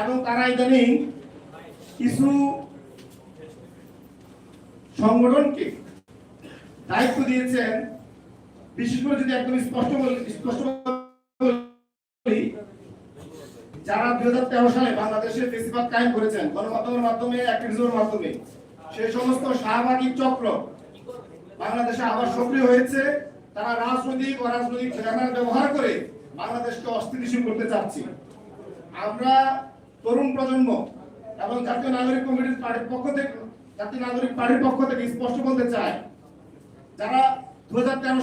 এবং তারা ইদানিং কিছু সংগঠনকে দায়িত্ব দিয়েছেন। বিশেষ করে যদি একদম স্পষ্ট স্পষ্ট যারা দুই হাজার তেরো সালে বাংলাদেশে বেশিরভাগ কায়েম করেছেন, গণমাধ্যমের মাধ্যমে অ্যাক্টিভিজমের মাধ্যমে সেই সমস্ত শাহবাগী চক্র বাংলাদেশে আবার সক্রিয় হয়েছে। তারা রাজনৈতিক, অরাজনৈতিক ব্যানার ব্যবহার করে বাংলাদেশকে অস্থিতিশীল করতে চাচ্ছে। আমরা তরুণ প্রজন্ম এবং জাতীয় নাগরিক কমিটির পার্টির পক্ষ থেকে জাতীয় নাগরিক পার্টির পক্ষ থেকে স্পষ্ট বলতে চাই, যারা দু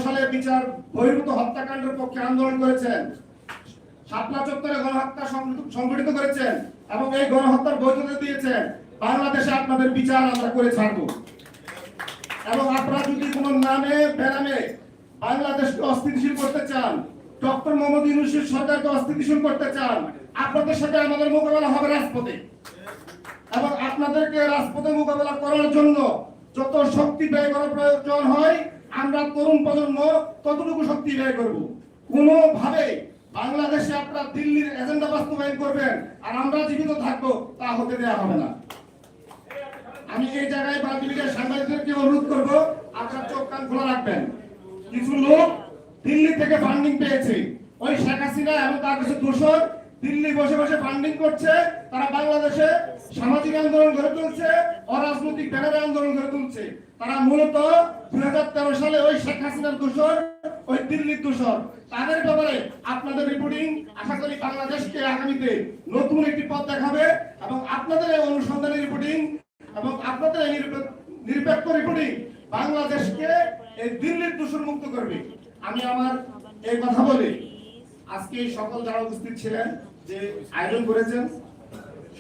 সালে বিচার বহির্ভূত হত্যাকাণ্ডের পক্ষে আন্দোলন করেছেন, শাপলা চত্বরে গণহত্যা সংগঠিত করেছেন এবং এই গণহত্যার বৈধতা দিয়েছেন, বাংলাদেশে আপনাদের বিচার আমরা করে ছাড়বো। এবং আপনারা যদি কোনো নামে, বেনামে বাংলাদেশকে অস্থিতিশীল করতে চান ডক্টর মোহাম্মদ ইউনুসের সরকারকে অস্থিতিশীল করতে চান, আপনাদের সাথে আমাদের মোকাবেলা হবে রাজপথে। এবং আপনাদেরকে রাজপথে মোকাবেলা করার জন্য যত শক্তি ব্যয় করার প্রয়োজন হয়, আমরা তরুণ প্রজন্ম ততটুকু শক্তি ব্যয় করব। কোনোভাবে বাংলাদেশে আপনারা দিল্লির এজেন্ডা বাস্তবায়ন করবেন আর আমরা জীবিত থাকব, তা হতে দেওয়া হবে না। আমি এই জায়গায় বাল্টিমিডিয়ার সাংবাদিকদেরকে অনুরোধ করব, আপনার চোখ কান খোলা রাখবেন। কিছু লোক দিল্লি থেকে ফান্ডিং পেয়েছে। ওই শেখ হাসিনা এবং তার কিছু দোষর দিল্লি বসে বসে ফান্ডিং করছে। তারা বাংলাদেশে সামাজিক আন্দোলন গড়ে তুলছে, অরাজনৈতিক ব্যানারে আন্দোলন গড়ে তুলছে। তারা মূলত দুই সালে ওই শেখ হাসিনার দোষর, ওই দিল্লির দোষর। তাদের ব্যাপারে আপনাদের রিপোর্টিং আশা করি বাংলাদেশকে আগামীতে নতুন একটি পথ দেখাবে এবং আপনাদের এই অনুসন্ধানী রিপোর্টিং এবং আপনাদের এই নিরপেক্ষ রিপোর্টিং বাংলাদেশকে এই দিল্লির দূষণ মুক্ত করবে। আমি আমার এই কথা বলি। আজকে সকল যারা উপস্থিত ছিলেন, যে আয়োজন করেছেন,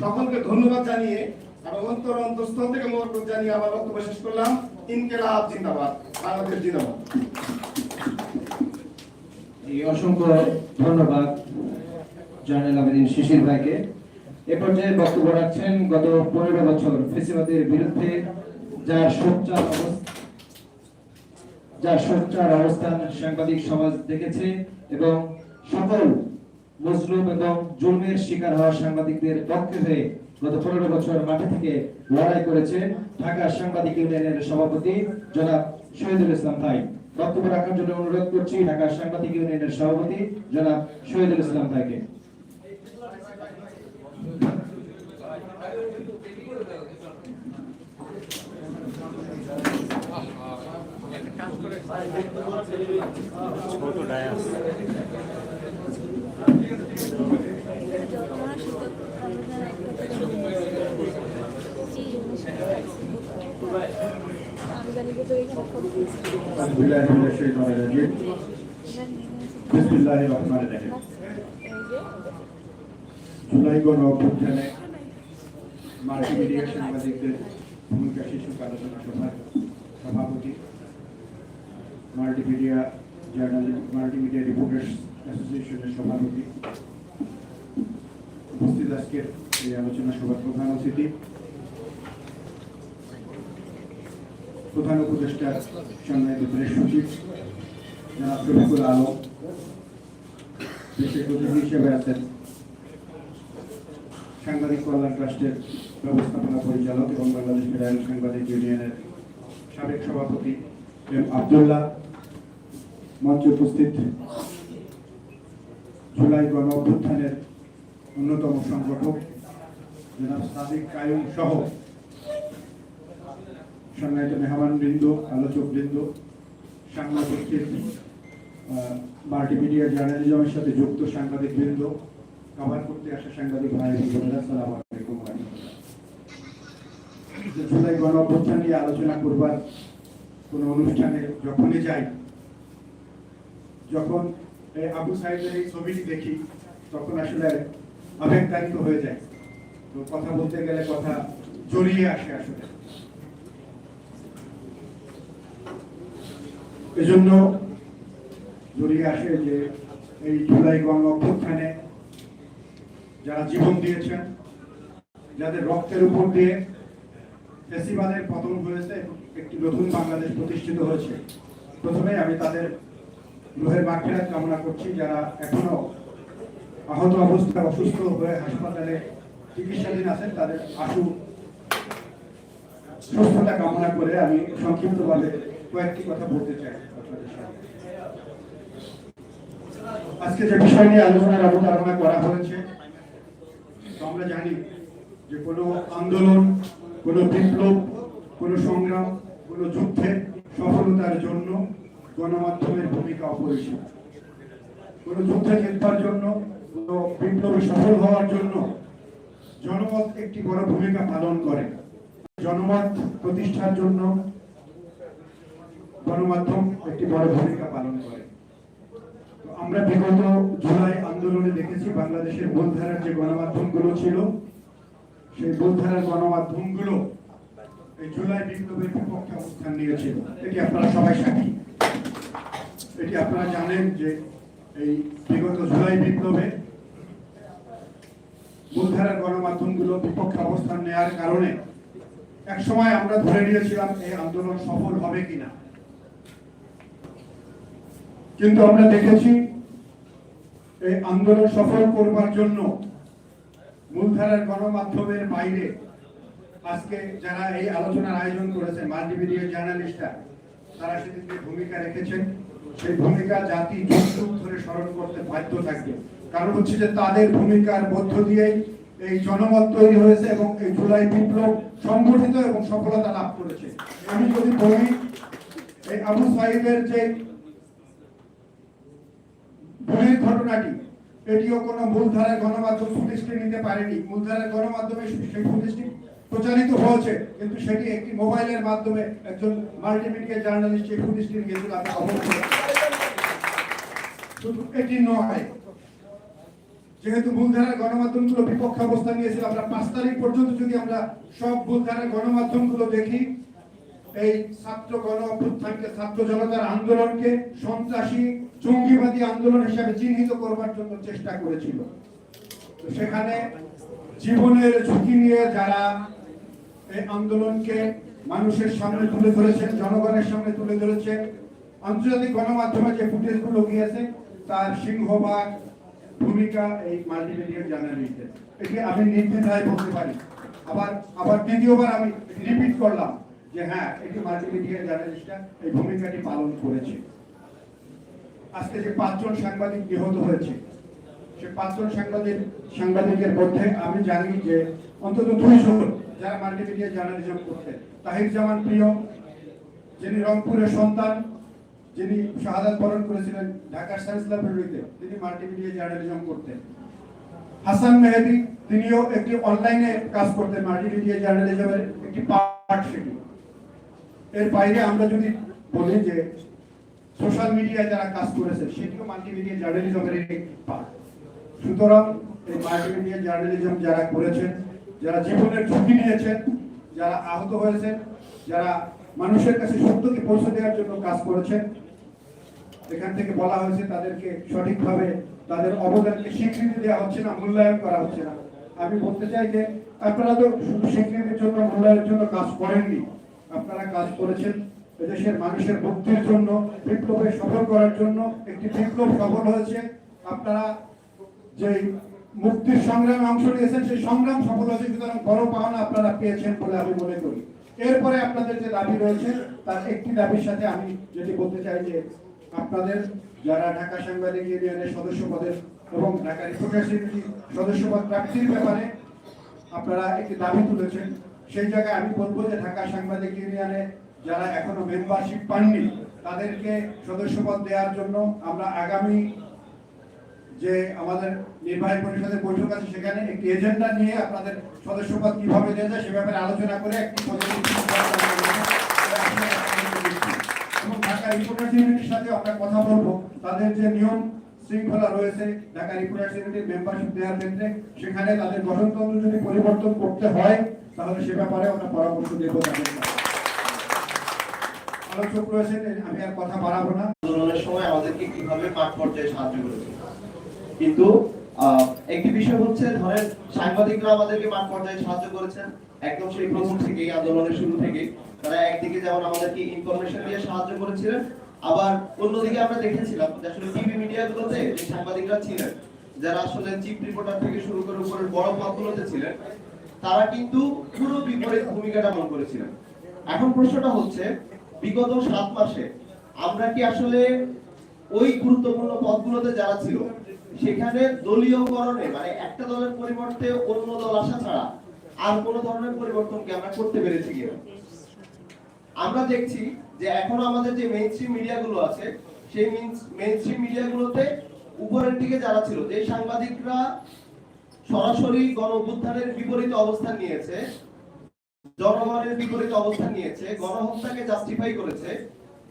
সকলকে ধন্যবাদ জানিয়ে এবং অন্তর অন্তঃস্থল থেকে মোবারক জানিয়ে আমার বক্তব্য শেষ করলাম। ইনকেলাব জিন্দাবাদ, বাংলাদেশ জিন্দাবাদ। অসংখ্য ধন্যবাদ, জয়নাল আবেদিন শিশির ভাইকে। এ পর্যায়ে বক্তব্য রাখছেন গত পনেরো বছর ফেসিবাদের বিরুদ্ধে যার সোচ্চার অবস্থা যার সোচ্চার অবস্থান সাংবাদিক সমাজ দেখেছে এবং সকল মজলুম এবং জুলমের শিকার হওয়া সাংবাদিকদের পক্ষে হয়ে গত পনেরো বছর মাঠে থেকে লড়াই করেছে ঢাকা সাংবাদিক ইউনিয়নের সভাপতি জনাব শহীদুল ইসলাম ভাই। বক্তব্য রাখার জন্য অনুরোধ করছি ঢাকা সাংবাদিক ইউনিয়নের সভাপতি জনাব শহীদুল ইসলাম ভাইকে। ছোট ডায়াস জুলাই গণ অভ্যুত্থানে মাল্টিমিডিয়া সাংবাদিকদের ভূমিকা শিশু আলোচনা সভাপতি মাল্টিমিডিয়া জার্নালিস্ট মাল্টিমিডিয়া রিপোর্টার্স অ্যাসোসিয়েশনের সভাপতি। উপস্থিত আজকের এই আলোচনা সভার প্রধান অতিথি। প্রধান উপদেষ্টা সম্মানিত প্রেস সচিব, জনাব রফিকুল আলম বিশেষ অতিথি হিসেবে আছেন সাংবাদিক কল্যাণ ট্রাস্টের ব্যবস্থাপনা পরিচালক এবং বাংলাদেশ ফেডারেল সাংবাদিক ইউনিয়নের সাবেক সভাপতি এম আবদুল্লাহ মঞ্চে উপস্থিত জুলাই গণ অভ্যুত্থানের অন্যতম সংগঠক জনাব সাদিক কায়ুম সহ সম্মানিত মেহমান বৃন্দ আলোচক বৃন্দ সাংবাদ উপস্থিত মাল্টিমিডিয়া জার্নালিজমের সাথে যুক্ত সাংবাদিক বৃন্দ কভার করতে আসা সাংবাদিক ভাই সালাম আলাইকুম জুলাই গণ অভ্যুত্থান নিয়ে আলোচনা করবার কোনো অনুষ্ঠানে যখনই যাই, যখন আবু সাইদের এই ছবিটি দেখি, তখন আসলে আবেগতাড়িত হয়ে যায়। তো কথা বলতে গেলে কথা জড়িয়ে আসে আসলে। এজন্য জড়িয়ে আসে যে এই জুলাই গণ অভ্যুত্থানে যারা জীবন দিয়েছেন, যাদের রক্তের উপর দিয়ে ফেসিবাদের পতন হয়েছে এবং একটি নতুন বাংলাদেশ প্রতিষ্ঠিত হয়েছে। প্রথমে আমি তাদের রুহের মাগফিরাত কামনা করছি, যারা এখনও আহত অবস্থায় অসুস্থ হয়ে হাসপাতালে চিকিৎসাধীন আছেন, তাদের আশু সুস্থতা কামনা করে আমি সংক্ষিপ্তভাবে কয়েকটি কথা বলতে চাই আজকে যে বিষয় নিয়ে আলোচনার অবতারণা করা হয়েছে, আমরা জানি যে কোনো আন্দোলন, কোনো বিপ্লব, কোনো সংগ্রাম কোনো যুদ্ধের সফলতার জন্য গণমাধ্যমের ভূমিকা অপরিসীম। কোনো যুদ্ধে জিতবার জন্য, কোনো বিপ্লবে সফল হওয়ার জন্য জনমত একটি বড় ভূমিকা পালন করে। জনমত প্রতিষ্ঠার জন্য গণমাধ্যম একটি বড় ভূমিকা পালন করে। আমরা বিগত জুলাই আন্দোলনে দেখেছি বাংলাদেশের মূলধারার যে গণমাধ্যমগুলো ছিল, সেই মূলধারার গণমাধ্যমগুলো জুলাই বিপ্লবের বিপক্ষে অবস্থান নিয়েছিল এটি আপনারা সবাই সাক্ষী। এটি আপনারা জানেন যে এই বিগত জুলাই বিপ্লবে মূলধারার গণমাধ্যমগুলো বিপক্ষে অবস্থান নেওয়ার কারণে এক সময় আমরা ধরে নিয়েছিলাম এই আন্দোলন সফল হবে কিনা। কিন্তু আমরা দেখেছি এই আন্দোলন সফল করবার জন্য মূলধারার গণমাধ্যমের বাইরে আজকে যারা এই আলোচনার আয়োজন করেছেন মাল্টিমিডিয়া জার্নালিস্টরা তারা সেদিকে ভূমিকা রেখেছেন। সেই ভূমিকা জাতি যুগ ধরে স্মরণ করতে বাধ্য থাকবে। কারণ হচ্ছে যে তাদের ভূমিকার মধ্য দিয়েই এই জনমত তৈরি হয়েছে এবং এই জুলাই বিপ্লব সংগঠিত এবং সফলতা লাভ করেছে। আমি যদি বলি, এই আবু সাইদের যে ভুলের ঘটনাটি, এটিও কোনো মূলধারার গণমাধ্যম ফুটেজটি নিতে পারেনি। মূলধারার গণমাধ্যমে সেই ফুটেজটি প্রচারিত হয়েছে, কিন্তু সেটি একটি মোবাইলের মাধ্যমে একজন মাল্টিমিডিয়া জার্নালিস্ট নিয়েছিল আপনি অবগত শুধু এটি নয়, যেহেতু মূলধারার গণমাধ্যমগুলো নিয়েছিল, আমরা পাঁচ তারিখ পর্যন্ত যদি আমরা সব মূলধারার গণমাধ্যমগুলো দেখি, এই ছাত্র গণ অভ্যুত্থানকে, ছাত্র জনতার আন্দোলনকে সন্ত্রাসী, জঙ্গিবাদী আন্দোলন হিসেবে চিহ্নিত করবার জন্য চেষ্টা করেছিল। সেখানে জীবনের ঝুঁকি নিয়ে যারা এই আন্দোলনকে মানুষের সামনে তুলে ধরেছেন, জনগণের সামনে তুলে ধরেছেন। আন্তর্জাতিক গণমাধ্যমে যে ফুটেজগুলো গিয়েছে, তার সিংহভাগ ভূমিকা এই মাল্টিমিডিয়া জার্নালিস্টের এটি আমি নির্দ্বিধায় বলতে পারি। আবার আবার দ্বিতীয়বার আমি রিপিট করলাম যে হ্যাঁ এটি মাল্টিমিডিয়া জার্নালিস্টরা এই ভূমিকাটি পালন করেছে। আজকে যে পাঁচজন সাংবাদিক নিহত হয়েছে, সে পাঁচজন সাংবাদিক, সাংবাদিকের মধ্যে আমি জানি যে অন্তত দুইজন যারা মাল্টিমিডিয়া জার্নালিজম করতেন। তাহির জামান প্রিয়, যিনি রংপুরের সন্তান, যিনি শাহাদাত বরণ করেছিলেন ঢাকার সায়েন্স ল্যাবরেটরিতে তিনি মাল্টিমিডিয়া জার্নালিজম করতেন। হাসান মেহেদি, তিনিও একটি অনলাইনে কাজ করতেন মাল্টিমিডিয়া জার্নালিজমের একটি পার্ট সেটি এর বাইরে আমরা যদি বলি যে, সোশ্যাল মিডিয়ায় যারা কাজ করেছে, সেটিও মাল্টিমিডিয়া জার্নালিজমের একটি পার্ট। সুতরাং এই মাল্টিমিডিয়া জার্নালিজম যারা করেছেন যারা জীবনের ঝুঁকি নিয়েছেন, যারা আহত হয়েছেন, যারা মানুষের কাছে সত্যকে পৌঁছে দেওয়ার জন্য কাজ করেছেন, এখান থেকে বলা হয়েছে তাদেরকে সঠিকভাবে, তাদের অবদানকে স্বীকৃতি দেওয়া হচ্ছে না, মূল্যায়ন করা হচ্ছে না। আমি বলতে চাই যে আপনারা তো শুধু স্বীকৃতির জন্য, মূল্যায়নের জন্য কাজ করেননি। আপনারা কাজ করেছেন এদেশের মানুষের মুক্তির জন্য বিপ্লবে সফল করার জন্য একটি বিপ্লব সফল হয়েছে। আপনারা যে মুক্তির সংগ্রামে অংশ নিয়েছেন, সেই সংগ্রাম সফল হয়েছে সুতরাং বড় পাওনা আপনারা পেয়েছেন বলে আমি মনে করি। এরপরে আপনাদের যে দাবি রয়েছে, তার একটি দাবির সাথে আমি যেটি বলতে চাই যে, আপনাদের যারা ঢাকা সাংবাদিক ইউনিয়নের সদস্য পদের এবং ঢাকা রিপোর্টার্স ইউনিটি সদস্য পদ প্রাপ্তির ব্যাপারে আপনারা একটি দাবি তুলেছেন। সেই জায়গায় আমি বলব যে, ঢাকা সাংবাদিক ইউনিয়নে যারা এখনও মেম্বারশিপ পাননি, তাদেরকে সদস্যপদ দেওয়ার জন্য আমরা আগামী যে আমাদের নির্বাহী পরিষদের বৈঠক আছে, সেখানে একটি এজেন্ডা নিয়ে আপনাদের সদস্যপদ কীভাবে দেওয়া যায়, সে ব্যাপারে আলোচনা করে একটি ঢাকা সাথে আমরা কথা বলব। তাদের যে নিয়ম শৃঙ্খলা রয়েছে, ঢাকা মেম্বারশিপ দেওয়ার ক্ষেত্রে, সেখানে তাদের গঠনতন্ত্র যদি পরিবর্তন করতে হয়, তাহলে সে ব্যাপারে আমরা পরামর্শ দেবো তাদের আলোচক রয়েছেন, আমি আর কথা বাড়াবো না। সময় আমাদেরকে কীভাবে মাঠ পর্যায়ে সাহায্য করেছে? কিন্তু একটি বিষয় হচ্ছে, ধরেন, সাংবাদিকরা আমাদেরকে মাঠ পর্যায়ে সাহায্য করেছেন। একদম সেই প্রথম থেকে আন্দোলনের শুরু থেকে তারা একদিকে যেমন আমাদেরকে ইনফরমেশন দিয়ে সাহায্য করেছিলেন, আবার অন্যদিকে আমরা দেখেছিলাম যে আসলে টিভি মিডিয়াগুলোতে যে সাংবাদিকরা ছিলেন, যারা আসলে চিফ রিপোর্টার থেকে শুরু করে উপরের বড় পদগুলোতে ছিলেন, তারা কিন্তু পুরো বিপরীত ভূমিকাটা পালন করেছিলেন। এখন প্রশ্নটা হচ্ছে, বিগত সাত মাসে আমরা কি আসলে ওই গুরুত্বপূর্ণ পদগুলোতে যারা ছিল সেখানে দলীয়করণে মানে একটা দলের পরিবর্তে অন্য দল আসা ছাড়া আর কোন ধরনের পরিবর্তন কি আমরা করতে পেরেছি কিনা? আমরা দেখছি যে এখন আমাদের যে মেইনস্ট্রিম মিডিয়াগুলো আছে, সেই মেইনস্ট্রিম মিডিয়াগুলোতে উপরের দিকে যারা ছিল, যে সাংবাদিকরা সরাসরি গণ অভ্যুত্থানের বিপরীত অবস্থান নিয়েছে, জনগণের বিপরীত অবস্থান নিয়েছে, গণহত্যাকে জাস্টিফাই করেছে,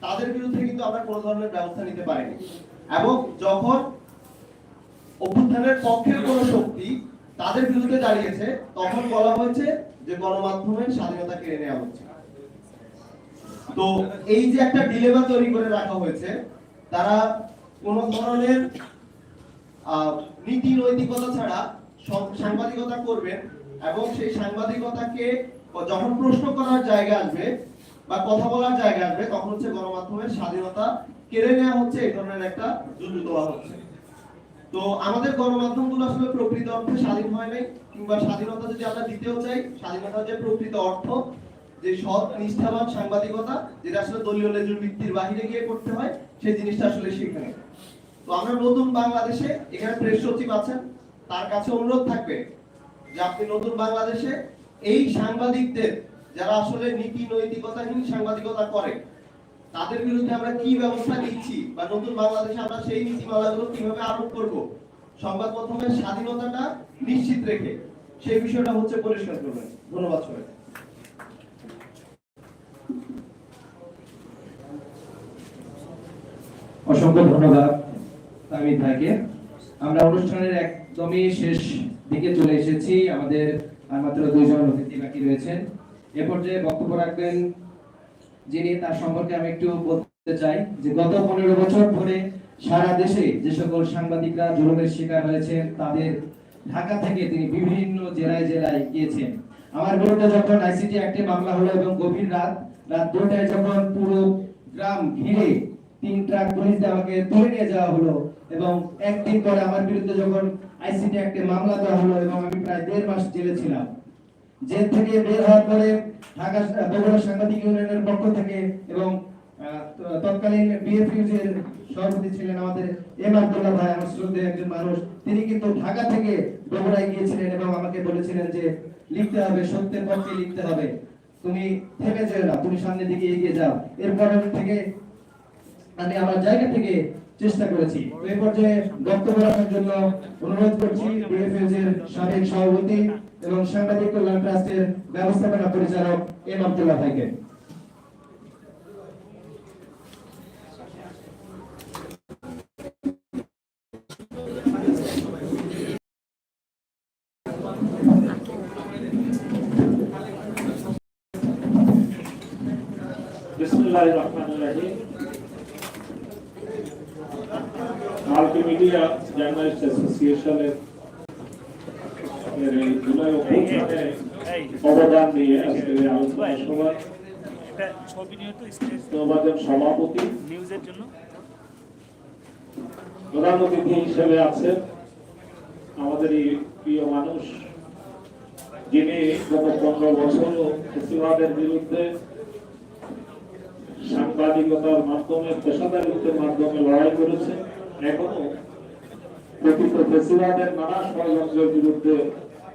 তাদের বিরুদ্ধে কিন্তু আমরা কোনো ধরনের ব্যবস্থা নিতে পারিনি। এবং যখন অভ্যুত্থানের পক্ষের কোন শক্তি তাদের বিরুদ্ধে দাঁড়িয়েছে, তখন বলা হয়েছে যে গণমাধ্যমের স্বাধীনতা কেড়ে নেওয়া হচ্ছে। তো এই যে একটা ডিলেমা তৈরি করে রাখা হয়েছে, তারা কোন ধরনের নীতি নৈতিকতা ছাড়া সাংবাদিকতা করবেন এবং সেই সাংবাদিকতাকে যখন প্রশ্ন করার জায়গা আসবে বা কথা বলার জায়গা আসবে, তখন হচ্ছে গণমাধ্যমের স্বাধীনতা কেড়ে নেওয়া হচ্ছে, এই ধরনের একটা যুদ্ধ দেওয়া হচ্ছে। তো আমাদের গণমাধ্যমগুলো আসলে প্রকৃত অর্থে স্বাধীন হয় নাই, কিংবা স্বাধীনতা যদি আমরা দিতেও চাই স্বাধীনতার যে প্রকৃত অর্থ, যে সৎ, নিষ্ঠাবান সাংবাদিকতা, যেটা আসলে দলীয় লেজুর ভিত্তির বাহিরে গিয়ে করতে হয়, সেই জিনিসটা আসলে সেখানে। তো আমরা নতুন বাংলাদেশে, এখানে প্রেস সচিব আছেন, তার কাছে অনুরোধ থাকবে যে আপনি নতুন বাংলাদেশে এই সাংবাদিকদের, যারা আসলে নীতি নৈতিকতাহীন সাংবাদিকতা করে তাদের বিরুদ্ধে আমরা কি ব্যবস্থা নিচ্ছি বা নতুন বাংলাদেশে আমরা সেই নীতিমালাগুলো কীভাবে আরোপ করব? সংবাদ মাধ্যমের স্বাধীনতাটা নিশ্চিত রেখে সেই বিষয়টা হচ্ছে পরিষ্কার করবেন ধন্যবাদ সবাই অসংখ্য ধন্যবাদ তামিদ ভাইকে। আমরা অনুষ্ঠানের একদমই শেষ দিকে চলে এসেছি। আমাদের আর মাত্র দুইজন অতিথি বাকি রয়েছেন। এ পর্যায়ে বক্তব্য রাখবেন যিনি তার সম্পর্কে আমি একটু বলতে চাই যে গত পনেরো বছর ধরে সারা দেশে যে সকল সাংবাদিকরা জুলুমের শিকার হয়েছেন তাদের ঢাকা থেকে তিনি বিভিন্ন জেলায় জেলায় গিয়েছেন। আমার বিরুদ্ধে যখন আইসিটি অ্যাক্টে মামলা হলো এবং গভীর রাত রাত দুটায় যখন পুরো গ্রাম ঘিরে তিন ট্রাক পুলিশ আমাকে তুলে নিয়ে যাওয়া হলো এবং একদিন পরে আমার বিরুদ্ধে যখন আইসিটি অ্যাক্টে মামলা দেওয়া হলো এবং আমি প্রায় দেড় মাস জেলে ছিলাম জেল থেকে বের হওয়ার পরে ঢাকা বগুড়া সাংবাদিক ইউনিয়নের পক্ষ থেকে এবং তৎকালীন বিএফইউজ এর সভাপতি ছিলেন আমাদের এম আব্দুল্লাহ ভাই, আমার শ্রদ্ধেয় একজন মানুষ, তিনি কিন্তু ঢাকা থেকে বগুড়ায় গিয়েছিলেন এবং আমাকে বলেছিলেন যে, লিখতে হবে, সত্যের পক্ষে লিখতে হবে। তুমি থেমে যেও না, তুমি সামনের দিকে এগিয়ে যাও। এরপর থেকে আমি আমার জায়গা থেকে চেষ্টা করেছি। এই পর্যায়ে বক্তব্য রাখার জন্য অনুরোধ করছি বিএফএস এর সাবেক সভাপতি এবং সাংবাদিক কল্যাণ ট্রাস্টের ব্যবস্থাপনা পরিচালক এম আব্দুল্লাহ ভাইকে। বিসমুল্লাহির রহমানির রহিম। মাল্টিমিডিয়া জার্নালিস্ট অ্যাসোসিয়েশনের এর এই জুলাই অভ্যুত্থানে অবদান নিয়ে আজকে এই আলোচনা সভা তোমাদের সভাপতি নিউজের জন্য প্রধান অতিথি হিসেবে আছেন আমাদের এই প্রিয় মানুষ যিনি গত পনেরো বছর ফেসিবাদের বিরুদ্ধে সাংবাদিকতার মাধ্যমে পেশাদারিত্বের মাধ্যমে লড়াই করেছে এখনও প্রকৃত ফেসিবাদের নানা ষড়যন্ত্রের বিরুদ্ধে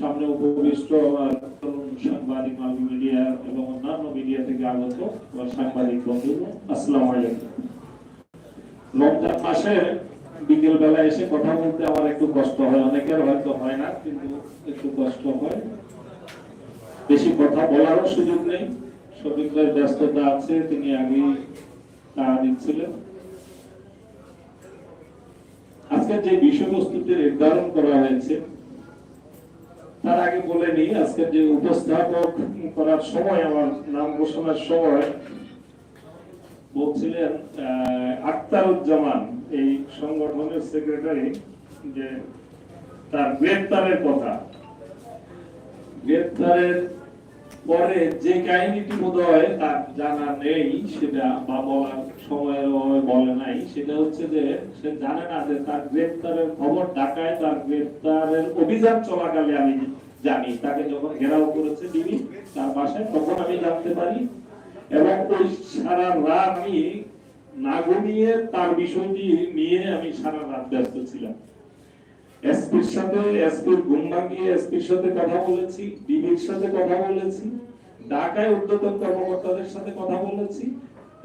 সামনে উপবিষ্ট আমার সাংবাদিক মাল্টিমিডিয়া এবং অন্যান্য মিডিয়া থেকে আগত আমার সাংবাদিক বন্ধু আসসালামু আলাইকুম। রমজান মাসে বিকেল বেলা এসে কথা বলতে আমার একটু কষ্ট হয়, অনেকের হয়তো হয় না, কিন্তু একটু কষ্ট হয়। বেশি কথা বলারও সুযোগ নেই শফিকের ব্যস্ততা আছে, তিনি আগে তা দিচ্ছিলেন। আজকে যে বিষয়বস্তুটি নির্ধারণ করা হয়েছে তার আগে বলে নিই আজকে যে উপস্থাপক করার সময় আমার নাম ঘোষণার সময় বলছিলেন আহ, আখতারুজ্জামান এই সংগঠনের সেক্রেটারি যে তার গ্রেপ্তারের কথা। গ্রেপ্তারের পরে যে কাহিনীটি বোধ হয় তার জানা নেই সেটা বা বলার সময়ের অভাবে বলে নাই। সেটা হচ্ছে যে, সে জানে না যে তার গ্রেপ্তারের খবর ঢাকায় তার গ্রেপ্তারের অভিযান চলাকালে আমি জানি। তাকে যখন ঘেরাও করেছে ডিবি তার বাসায় তখন আমি জানতে পারি। এবং ওই সারা রাত আমি না ঘুমিয়ে তার বিষয়টি নিয়ে আমি সারা রাত ব্যস্ত ছিলাম। এসপির সাথে, এসপির ঘুম ভাঙিয়ে এসপির সাথে কথা বলেছি, ডিবির সাথে কথা বলেছি, ঢাকায় ঊর্ধ্বতন কর্মকর্তাদের সাথে কথা বলেছি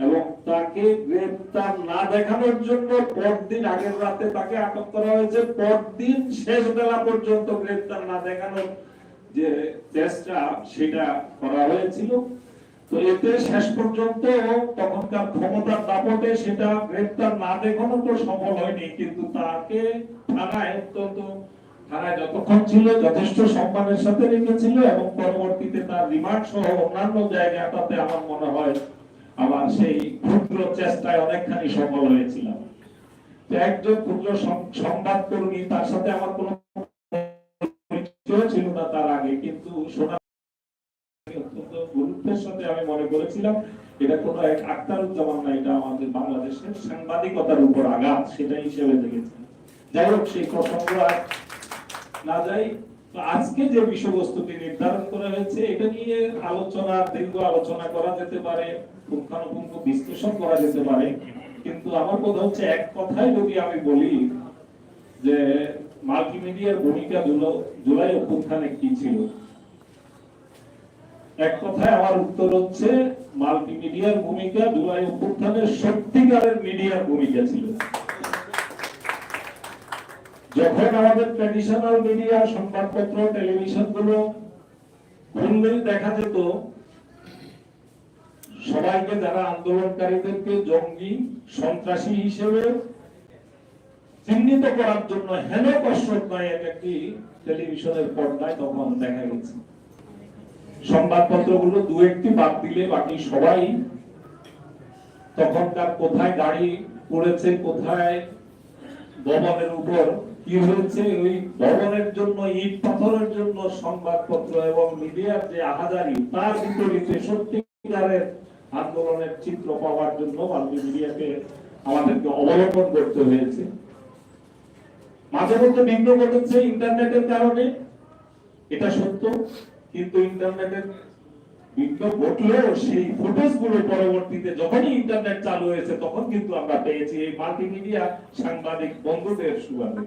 এবং তাকে গ্রেপ্তার না দেখানোর জন্য পরদিন, আগের রাতে তাকে আটক করা হয়েছে। পরদিন শেষ বেলা পর্যন্ত গ্রেপ্তার না দেখানোর যে চেষ্টা, সেটা করা হয়েছিল। তো এতে শেষ পর্যন্ত তখনকার ক্ষমতার দাপটে সেটা গ্রেপ্তার না দেখানো তো সফল হয়নি, কিন্তু তাকে থানায় অত্যন্ত, থানায় যতক্ষণ ছিল যথেষ্ট সম্মানের সাথে রেখেছিল এবং পরবর্তীতে তার রিমান্ড সহ অন্যান্য জায়গাটাতে আমার মনে হয় আমার সেই ক্ষুদ্র চেষ্টায় অনেকখানি সফল হয়েছিলাম। একজন ক্ষুদ্র সংবাদ কর্মী তার সাথে আমার কোনো ছিল না তার আগে, কিন্তু অত্যন্ত গুরুত্বের সাথে আমি মনে করেছিলাম, এটা কোনো এক আক্তারুজ্জামান না, এটা আমাদের বাংলাদেশের সাংবাদিকতার উপর আঘাত সেটা হিসেবে দেখেছি। যাই হোক, সেই প্রসঙ্গ আর না যাই আজকে যে বিষয়বস্তুটি নির্ধারণ করা হয়েছে, এটা নিয়ে আলোচনা, দীর্ঘ আলোচনা করা যেতে পারে, পুঙ্খানুপুঙ্খ বিশ্লেষণ করা যেতে পারে। কিন্তু আমার কথা হচ্ছে, এক কথায় যদি আমি বলি যে মাল্টিমিডিয়ার ভূমিকা জুলো- জুলাই অভ্যুত্থানে কি ছিল? এক কথায় আমার উত্তর হচ্ছে, মাল্টিমিডিয়ার ভূমিকা জুলাই অভ্যুত্থানের সত্যিকারের মিডিয়ার ভূমিকা ছিল। যখন আমাদের ট্র্যাডিশনাল মিডিয়া সংবাদপত্র টেলিভিশনগুলো দেখা যেত, সবাইকে যারা আন্দোলনকারীদেরকে জঙ্গি, সন্ত্রাসী হিসেবে চিহ্নিত করার জন্য হেন কসরত নায়ক একটি টেলিভিশনের পর্দায় তখন দেখা গেছে। সংবাদপত্রগুলো দু একটি বাদ দিলে বাকি সবাই তখনকার কোথায় গাড়ি পড়েছে, কোথায় ভবনের উপর কি হয়েছে? ওই ভবনের জন্য ইট পাথরের জন্য সংবাদপত্র এবং মিডিয়ার যে আহাজারি, তার বিপরীতে সত্যিকারের আন্দোলনের চিত্র পাওয়ার জন্য মিডিয়াকে আমাদেরকে অবলম্বন করতে হয়েছে। মাঝে মধ্যে বিঘ্ন ঘটেছে ইন্টারনেটের কারণে, এটা সত্য, কিন্তু ইন্টারনেটের বিঘ্ন ঘটলেও সেই ফুটেজগুলো পরবর্তীতে যখনই ইন্টারনেট চালু হয়েছে, তখন কিন্তু আমরা পেয়েছি এই মাল্টিমিডিয়া সাংবাদিক বন্ধুদের সুবাদে।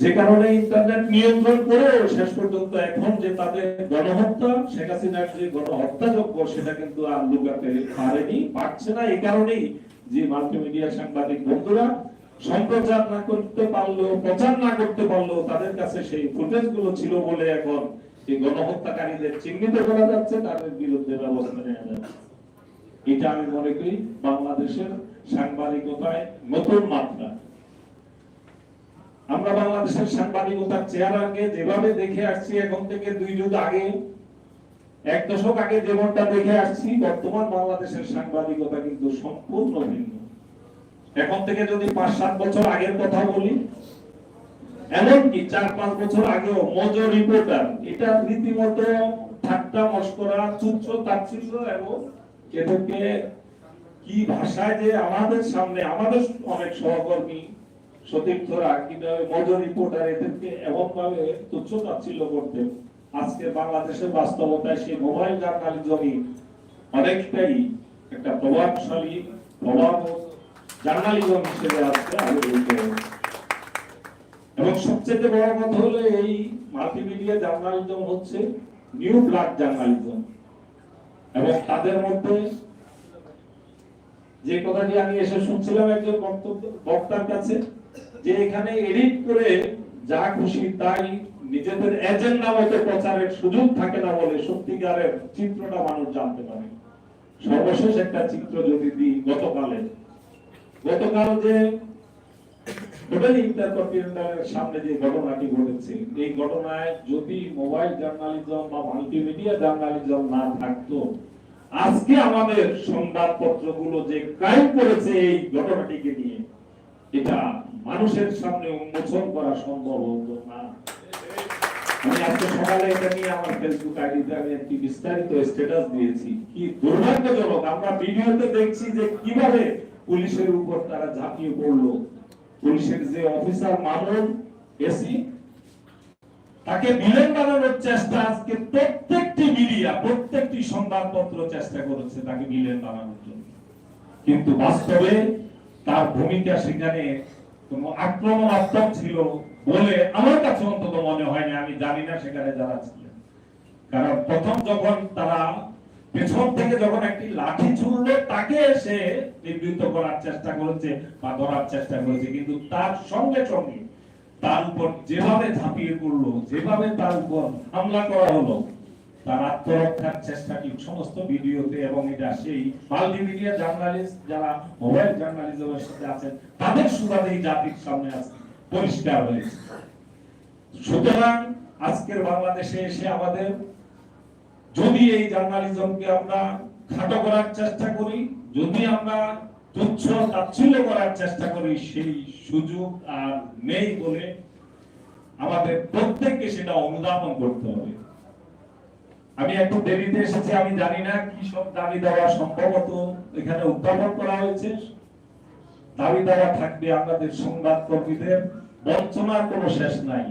যে কারণে ইন্টারনেট নিয়ন্ত্রণ করেও শেষ পর্যন্ত এখন যে তাদের গণহত্যা, শেখ হাসিনার যে গণহত্যাযোগ্য সেটা কিন্তু আর লুকাতে পারেনি, পারছে না। এই কারণেই যে মাল্টিমিডিয়া সাংবাদিক বন্ধুরা সম্প্রচার না করতে পারল প্রচার না করতে পারল তাদের কাছে সেই ফুটেজগুলো ছিল বলে এখন এই গণহত্যাকারীদের চিহ্নিত করা যাচ্ছে, তাদের বিরুদ্ধে ব্যবস্থা নেওয়া যাচ্ছে। এটা আমি মনে করি বাংলাদেশের সাংবাদিকতায় নতুন মাত্রা। আমরা বাংলাদেশের সাংবাদিকতার চেহারাকে যেভাবে দেখে আসছি, এখন থেকে দুই যুগ আগে, এক দশক আগে যেমনটা দেখে আসছি, বর্তমান বাংলাদেশের সাংবাদিকতা কিন্তু সম্পূর্ণ ভিন্ন। এখন থেকে যদি পাঁচ সাত বছর আগের কথা বলি এমনকি চার পাঁচ বছর আগেও মজো রিপোর্টার এটা রীতিমতো ঠাট্টা মস্করা, তুচ্ছ তাচ্ছিল্য এবং এদেরকে কি ভাষায় যে আমাদের সামনে, আমাদের অনেক সহকর্মী সতীর্থরা কীভাবে মজো রিপোর্টার এদেরকে এমন ভাবে তুচ্ছ তাচ্ছিল্য করতেন আজকে বাংলাদেশের বাস্তবতায় সেই মোবাইল জার্নালিজমই অনেকটাই একটা প্রভাবশালী, প্রভাব জার্নালিজম হিসেবে আজকে হয়েছে। এবং সবচেয়ে বড় কথা হলো এই মাল্টিমিডিয়া জার্নালিজম হচ্ছে নিউ ব্লাড জার্নালিজম এবং তাদের মধ্যে যে কথাটি আমি এসে শুনছিলাম একজন বক্তার কাছে, যে এখানে এডিট করে যা খুশি তাই নিজেদের এজেন্ডা মতো প্রচারের সুযোগ থাকে না বলে সত্যিকারের চিত্রটা মানুষ জানতে পারে। সর্বশেষ একটা চিত্র যদি দিই গতকালে গতকাল যে হোটেল ইন্টারকন্টিনেন্টালের সামনে যে ঘটনাটি ঘটেছে, এই ঘটনায় যদি মোবাইল জার্নালিজম বা মাল্টিমিডিয়া জার্নালিজম না থাকতো, আজকে আমাদের সংবাদপত্রগুলো যে ক্রাইম করেছে এই ঘটনাটিকে নিয়ে, এটা মানুষের সামনে উন্মোচন করা সম্ভব হতো না। আমি আজকে সকালে এটা নিয়ে আমার ফেসবুক আইডিতে আমি একটি বিস্তারিত স্ট্যাটাস দিয়েছি। কি দুর্ভাগ্যজনক, আমরা ভিডিওতে দেখছি যে কীভাবে পুলিশের উপর তারা ঝাঁপিয়ে পড়ল। পুলিশের যে অফিসার মামুন এসি, তাকে ভিলেন বানানোর চেষ্টা আজকে প্রত্যেকটি মিডিয়া, প্রত্যেকটি সংবাদপত্র চেষ্টা করেছে তাকে ভিলেন বানানোর জন্য। কিন্তু বাস্তবে তার ভূমিকা সেখানে কোনো আক্রমণাত্মক ছিল বলে আমার কাছে অন্তত মনে হয় না, আমি জানি না সেখানে যারা ছিলেন। কারণ প্রথম যখন তারা পেছন থেকে যখন একটি লাঠি ছুড়লো তাকে এসে নিবৃত্ত করার চেষ্টা করেছে বা ধরার চেষ্টা করেছে। কিন্তু তার সঙ্গে সঙ্গে তার উপর যেভাবে ঝাঁপিয়ে পড়ল, যেভাবে তার উপর হামলা করা হলো, তার আত্মরক্ষার সমস্ত ভিডিওতে এবং এটা সেই জার্নালিস্ট যারা মোবাইল জার্নালিজমের সাথে আছেন, তাদের জাতির সামনে আছে পরিষ্কার হয়েছে। সুতরাং আজকের বাংলাদেশে এসে আমাদের যদি এই জার্নালিজমকে আমরা খাটো করার চেষ্টা করি, যদি আমরা তুচ্ছ তাচ্ছিল্য করার চেষ্টা করি, সেই সুযোগ আর নেই বলে আমাদের প্রত্যেককে সেটা অনুধাবন করতে হবে। আমি একটু দেরিতে এসেছি, আমি জানি না কি সব দাবি দেওয়া সম্ভবত এখানে উত্থাপন করা হয়েছে। দাবি দেওয়া থাকবে আমাদের সংবাদ কর্মীদের বঞ্চনার কোনো শেষ নাই।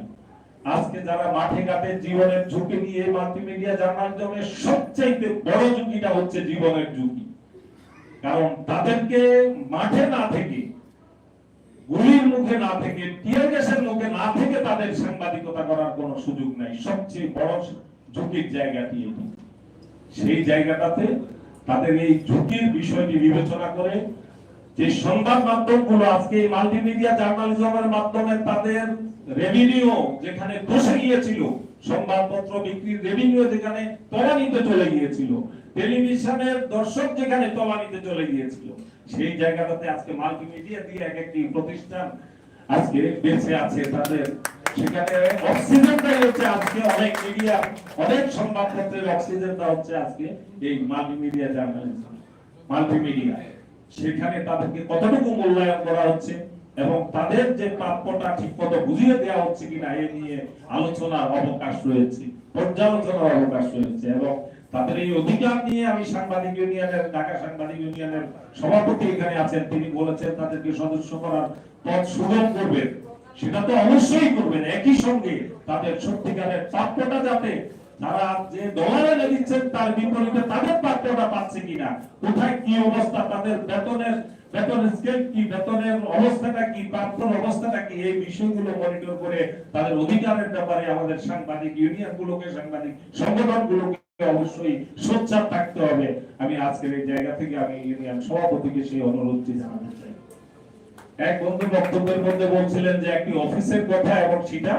আজকে যারা মাঠে ঘাটে জীবনের ঝুঁকি নিয়ে মাল্টিমিডিয়া জার্নালিজমের সবচাইতে বড় ঝুঁকিটা হচ্ছে জীবনের ঝুঁকি। কারণ তাদেরকে মাঠে না থেকে, গুলির মুখে না থেকে টিয়ার গ্যাসের মুখে না থেকে তাদের সাংবাদিকতা করার কোনো সুযোগ নাই। সবচেয়ে বড় ঝুঁকির জায়গাটি এটি। সেই জায়গাটাতে তাদের এই ঝুঁকির বিষয়টি বিবেচনা করে যে সংবাদ মাধ্যমগুলো আজকে এই মাল্টিমিডিয়া জার্নালিজমের মাধ্যমে তাদের রেভিনিউ যেখানে বসে গিয়েছিল, সংবাদপত্র বিক্রির রেভিনিউ যেখানে তলানিতে চলে গিয়েছিল, টেলিভিশনের দর্শক যেখানে তলানিতে চলে গিয়েছিল, সেই জায়গাটাতে আজকে মাল্টিমিডিয়া দিয়ে এক একটি প্রতিষ্ঠান আজকে বেঁচে আছে তাদের। সেখানে অক্সিজেনটাই হচ্ছে আজকে অনেক মিডিয়া, অনেক সংবাদপত্রের অক্সিজেনটা হচ্ছে আজকে এই মাল্টিমিডিয়া জার্নালিজম, মাল্টিমিডিয়া। সেখানে তাদেরকে কতটুকু মূল্যায়ন করা হচ্ছে? এবং তাদের যে প্রাপ্যটা ঠিক মতো বুঝিয়ে দেওয়া হচ্ছে কিনা এ নিয়ে আলোচনার অবকাশ রয়েছে, পর্যালোচনার অবকাশ রয়েছে এবং তাদের এই অধিকার নিয়ে আমি সাংবাদিক ইউনিয়নের, ঢাকা সাংবাদিক ইউনিয়নের সভাপতি এখানে আছেন। তিনি বলেছেন, তাদেরকে সদস্য করার পথ সুগম করবেন। সেটা তো অবশ্যই করবেন। একই সঙ্গে তাদের সত্যিকারের প্রাপ্যটা যাতে তারা যে এনে দিচ্ছেন তার বিপরীতে তাদের প্রাপ্যটা পাচ্ছে কিনা, কোথায় কি অবস্থা, তাদের বেতনের বেতন স্কেল কি, বেতনের অবস্থাটা কি অবস্থাটা কি, এই বিষয়গুলো মনিটর করে তাদের অধিকারের ব্যাপারে আমাদের সাংবাদিক ইউনিয়ন গুলোকে সাংবাদিক সংগঠন গুলোকে অবশ্যই সোচ্চার থাকতে হবে। আমি আজকের এই জায়গা থেকে আমি ইউনিয়ন সভাপতিকে সেই অনুরোধটি জানাতে চাই। এক বন্ধু বক্তব্যের মধ্যে বলছিলেন যে, একটি অফিসের কথা, এবং সেটা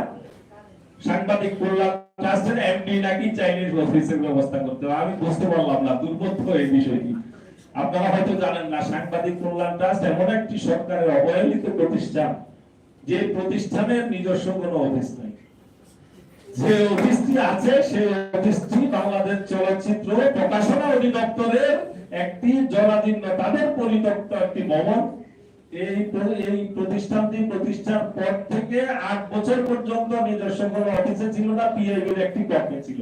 সাংবাদিক কল্যাণ ট্রাস্টের এমডি নাকি চাইনিজ অফিসের ব্যবস্থা করতে আমি বুঝতে পারলাম না, দুর্বোধ্য এই বিষয়টি। আপনারা হয়তো জানেন না, সাংবাদিক কল্যাণ ট্রাস্ট এমন একটি সরকারের অবহেলিত প্রতিষ্ঠান, যে প্রতিষ্ঠানের নিজস্ব কোনো অফিস নাই। যে অফিসটি আছে, সেই অফিসটি বাংলাদেশ চলচ্চিত্র প্রকাশনা অধিদপ্তরের একটি জরাজীর্ণ তাদের পরিত্যক্ত একটি ভবন। এই এই প্রতিষ্ঠানটি প্রতিষ্ঠার পর থেকে আট বছর পর্যন্ত নিজস্ব কোনো অফিসে ছিল না পিআইবির একটি কক্ষে ছিল।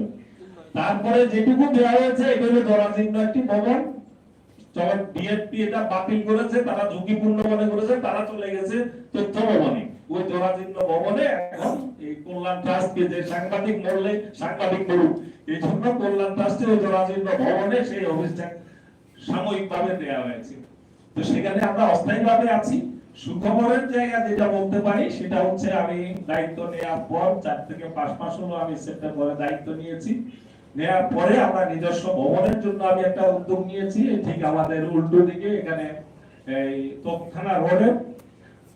তারপরে যেটুকু দেওয়া হয়েছে হলো জরাজীর্ণ একটি ভবন। চলো বিএনপি এটা বাতিল করেছে, তারা ঝুঁকিপূর্ণ মনে করেছে, তারা চলে গেছে তথ্য ভবনে। ওই জরাজীর্ণ ভবনে এখন এই কল্যাণ ট্রাস্টকে যে সাংবাদিক মরলে সাংবাদিক মরুক এই জন্য কল্যাণ ট্রাস্টের ওই জরাজীর্ণ ভবনে সেই অফিসটা সাময়িকভাবে দেওয়া হয়েছে। তো সেখানে আমরা অস্থায়ীভাবে আছি। সুখবরের জায়গা যেটা বলতে পারি, সেটা হচ্ছে আমি দায়িত্ব নেওয়ার পর চার থেকে পাঁচ মাস হলো আমি সেপ্টেম্বরে দায়িত্ব নিয়েছি। নেওয়ার পরে আমরা নিজস্ব ভবনের জন্য আমি একটা উদ্যোগ নিয়েছি ঠিক আমাদের উল্টো দিকে এখানে এই তোপখানা রোডে।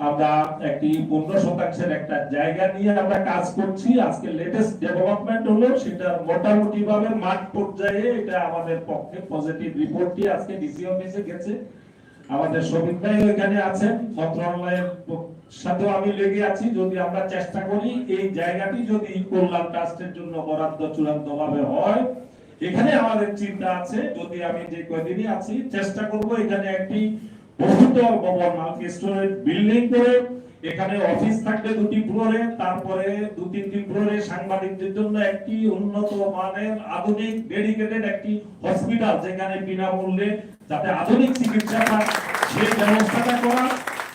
আমরা একটি পনেরো শতাংশের একটা জায়গা নিয়ে আমরা কাজ করছি। আজকে লেটেস্ট ডেভেলপমেন্ট হলো, সেটা মোটামুটি ভাবে মাঠ পর্যায়ে এটা আমাদের পক্ষে পজিটিভ রিপোর্টটি আজকে ডিসি অফিসে গেছে। আমাদের শফিক ভাই এখানে আছেন, মন্ত্রণালয়ের সাথে আমি লেগে আছি, যদি আমরা চেষ্টা করি, এই জায়গাটি যদি কল্যাণ ট্রাস্টের জন্য বরাদ্দ চূড়ান্ত ভাবে হয়, এখানে আমাদের চিন্তা আছে, যদি আমি যে কয়দিনই আছি, চেষ্টা করব এখানে একটি ভবন বিল্ডিং করে, এখানে অফিস থাকবে দুটি ফ্লোরে, তারপরে দু তিনটি ফ্লোরে সাংবাদিকদের জন্য একটি উন্নত মানের আধুনিক ডেডিকেটেড একটি হসপিটাল যেখানে বিনামূল্যে যাতে আধুনিক চিকিৎসা সেই ব্যবস্থাটা করা।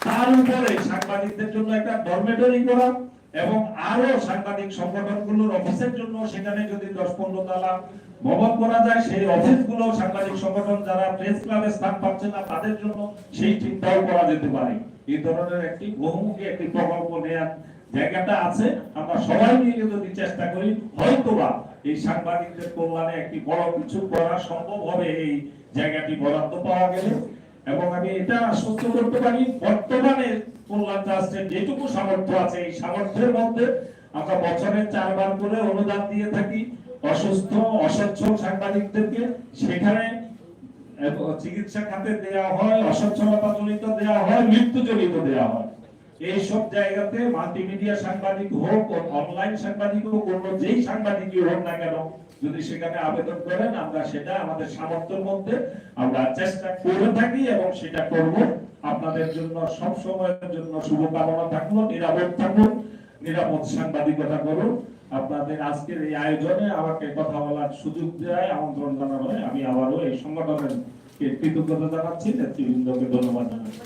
তার উপরে সাংবাদিকদের জন্য একটা ডরমেটরি করা এবং আরও সাংবাদিক সংগঠনগুলোর অফিসের জন্য সেখানে যদি দশ পনেরো তালা ভবন করা যায়, সেই অফিসগুলো সাংবাদিক সংগঠন যারা প্রেস ক্লাবে স্থান পাচ্ছে না, তাদের জন্য সেই চিন্তাও করা যেতে পারে। এই ধরনের একটি বহুমুখী একটি প্রকল্প নেওয়ার জায়গাটা আছে। আমরা সবাই মিলে যদি চেষ্টা করি, হয়তোবা এই সাংবাদিকদের কল্যাণে একটি বড় কিছু করা সম্ভব হবে, এই জায়গাটি বরাদ্দ পাওয়া গেলে। এবং আমি এটা আশ্বস্ত করতে পারি, বর্তমানে কল্যাণ ট্রাস্টের যেটুকু সামর্থ্য আছে, এই সামর্থ্যের মধ্যে আমরা বছরে চারবার করে অনুদান দিয়ে থাকি অসুস্থ অসচ্ছল সাংবাদিকদেরকে। সেখানে চিকিৎসা খাতে দেওয়া হয়, অসচ্ছলতা জনিত দেওয়া হয়, মৃত্যু জনিত দেওয়া হয়। এই সব জায়গাতে মাল্টিমিডিয়া সাংবাদিক হোক অনলাইন সাংবাদিক হোক, অন্য যেই সাংবাদিকই হোক না কেন যদি সেখানে আবেদন করেন, আমরা সেটা আমাদের সামর্থ্যের মধ্যে আমরা চেষ্টা করে থাকি এবং সেটা করব। আপনাদের জন্য, সব সময়ের জন্য শুভকামনা থাকল, নিরাপদ থাকুন, নিরাপদ সাংবাদিকতা করুন। আপনাদের আজকের এই আয়োজনে আমাকে কথা বলার সুযোগ দেয়, আমন্ত্রণ জানানো হয় আমি আবারও এই সংগঠনের কৃতজ্ঞতা জানাচ্ছি, নেতৃবৃন্দকে ধন্যবাদ জানাচ্ছি।